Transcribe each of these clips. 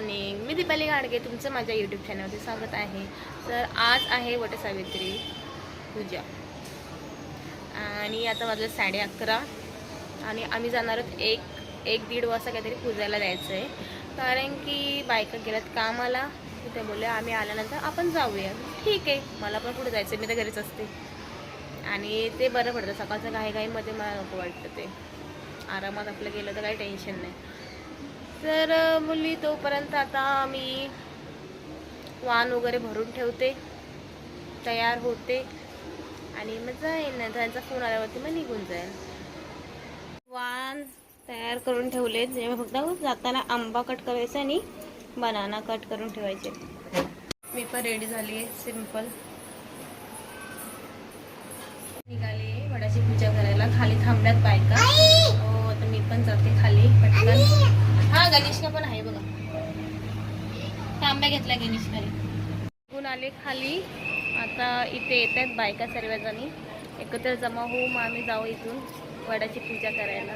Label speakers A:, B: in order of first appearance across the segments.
A: Morning. मी दीपाली गाडगे तुमचं माझ्या YouTube चॅनलवरती स्वागत आहे. तर आज आहे वटसावित्री पूजा. आणि आता वाजलं साडे अकरा. आणि आम्ही जाणार आहोत एक एक दीड वाजता काहीतरी पूजायला जायचं आहे कारण की बायका गेल्यात कामाला. तिथे बोलले आम्ही आल्यानंतर आपण जाऊया. ठीक आहे मला पण कुठे जायचं मी तर घरीच असते. आणि ते बरं पडतं. सकाळचं घाई घाईमध्ये मला नको वाटतं ते. आरामात आपलं गेलं तर काही टेन्शन नाही. तर मुली तोपर्यंत आता मी वाण वगैरे भरून ठेवते तयार होते आणि मग जाईन. त्यांचा फोन आल्यावरती मग निघून जाईल वाण तयार करून ठेवले जेव्हा फक्त जाताना आंबा कट करायचा आणि बनाना कट करून ठेवायचे. मी पण रेडी झाली आहे. सिंपल निघाली. वडाची पूजा करायला खाली थांबल्यात पाहिजे हो आता मी पण जाते खाली पटकन गणेशका पण आहे बघा. तांब्या घेतला गणेश खाली निघून आले खाली. आता इथे येत आहेत बायका सर्वजणी. एकत्र जमा होऊ मग आम्ही जाऊ इथून वडाची पूजा करायला.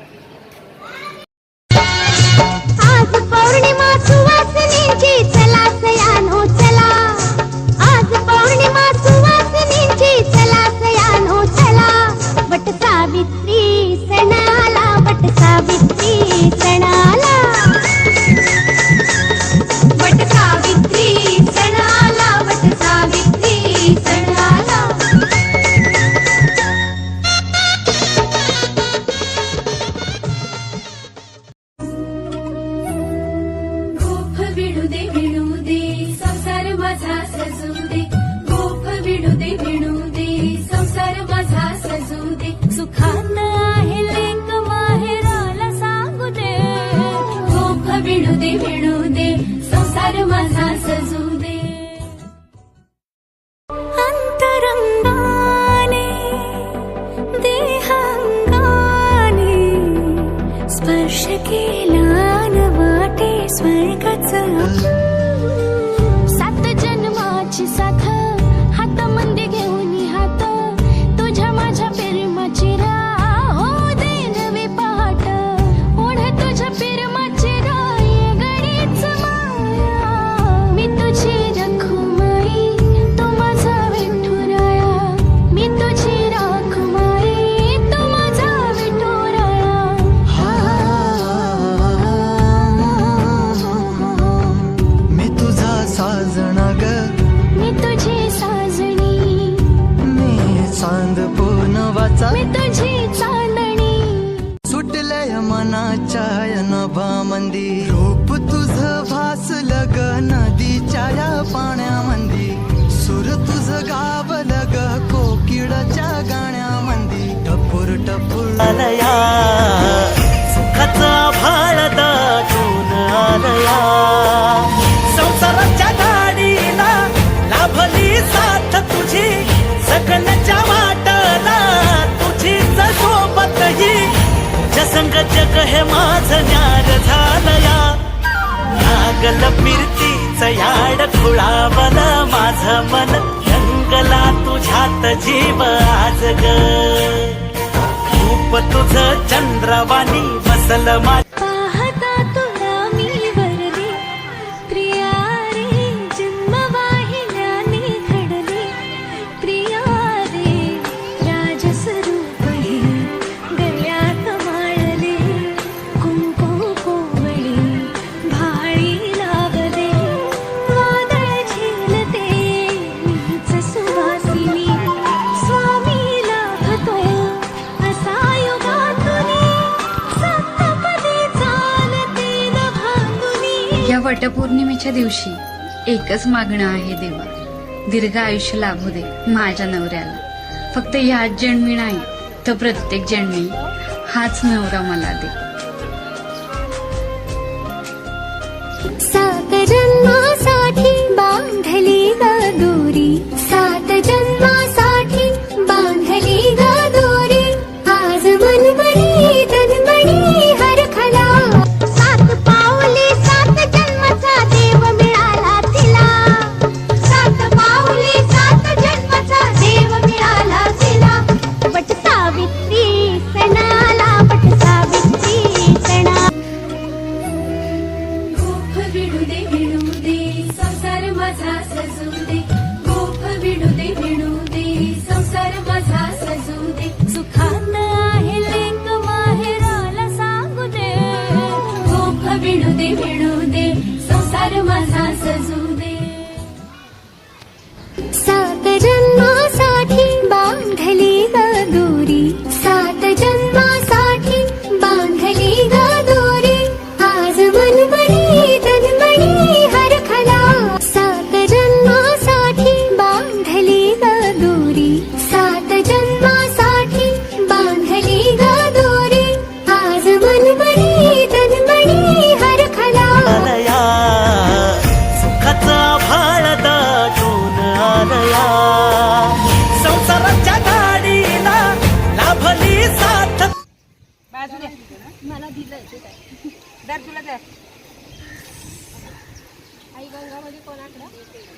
B: चांद पूनवाचा
C: मी तुझी चांदणी.
B: सुटलय मनाच्या नभामंदी रूप तुझ भासल ग नदीच्या या पाण्यामंदी. सुर तुझ गावल ग कोकिळच्या गाण्यामंदी. टपूर टपूर. जसंग जग हे माझ ज्ञान झालया. लागल मिरतीच याड खुळावल माझ मन. रंगला तुझ्यात जीव आज ग. तुझ चंद्रवाणी बसल
C: मा
D: वटपौर्णिमेच्या दिवशी एकच मागणं आहे देवा. दीर्घ आयुष्य लाभू दे माझ्या नवऱ्याला. फक्त ह्याच जन्मी नाही तर प्रत्येक जन्मी हाच नवरा मला दे.
C: मजा सजू दे
A: मला दिलं ते काय?
E: दर तुला दर.
A: आई गंगामध्ये कोणाकडं?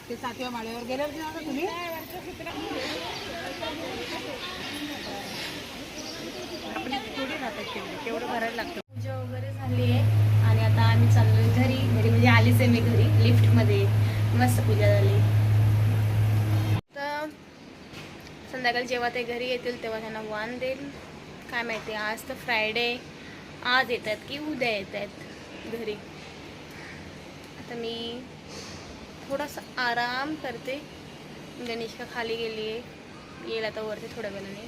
E: ते सातव्या माळ्यावर गेल्यावर ना तुम्ही? आपली थोडी राहतात तेवढे तेवढं भरायला लागतं.
A: पूजा वगैरे झाली आहे आणि आता आम्ही चाललोय घरी. घरी म्हणजे आलीच आहे मी घरी लिफ्टमध्ये. मस्त पूजा झाली. तर संध्याकाळी जेव्हा ते घरी येतील तेव्हा त्यांना वाण देईल. काय माहिती आज तर फ्रायडे आज येत आहेत की उद्या येत आहेत घरी. आता मी थोडासा आराम करते. गणेशका खाली गेली आहे येईल आता वरती थोड्या वेळाने.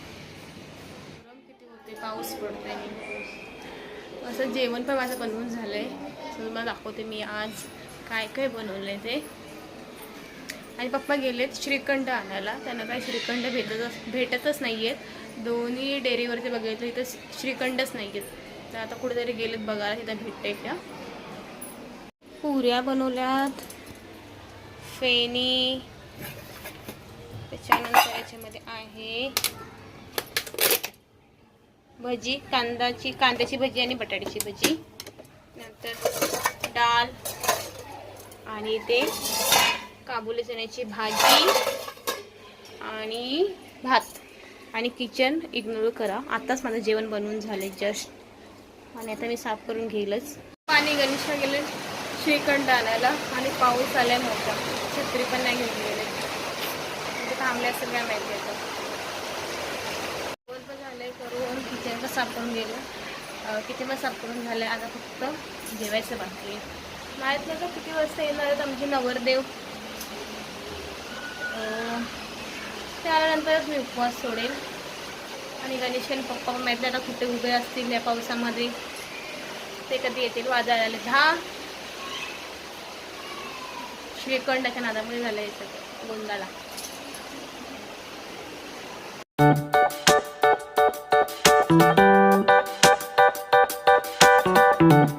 A: गरम किती होते पाऊस पडतोय. आणि असं जेवण पण माझं बनवून झालं आहे तुम्हाला दाखवते मी आज काय काय बनवलं आहे ते. आणि पप्पा गेलेत श्रीखंड आणायला. त्यांना काय श्रीखंड भेटतच भेटतच नाही आहेत दोन्ही डेअरीवरती बघितलं इथं श्रीखंडच नाही आहेत तर आता कुठेतरी गेलेत बघायला तिथं भेटते त्या. पुऱ्या बनवल्यात. फेणी. त्याच्यानंतर याच्यामध्ये आहे भजी कांदाची कांद्याची भजी आणि बटाट्याची भजी. नंतर डाळ आणि ते काबुली चण्याची भाजी आणि भात. आणि किचन इग्नोर करा. आत्ताच माझं जेवण बनवून झाले जस्ट आणि आता मी साफ करून घेईलच. पाणी गणेशला गेले श्रीखंड आणायला आणि पाऊस आलाय मोठा. छत्री पण नाही घेऊन गेले. म्हणजे थांबले असेल काय माहिती आता. पण करून किचन पण साफ करून गेलं किचन पण साफ करून झालं आता फक्त जेवायचं बाकी माहीत नाही का किती वाजता येणार आहेत आमचे नवरदेव? त्यानंतरच मी उपवास सोडेल. आणि गणेश आणि पप्पा पण माहिती आता कुठे उभे असतील या पावसामध्ये. ते कधी येतील वाजायला आले. दहा श्रीखंडाच्या नादामुळे झालं आहे सगळं गोंदाला thank you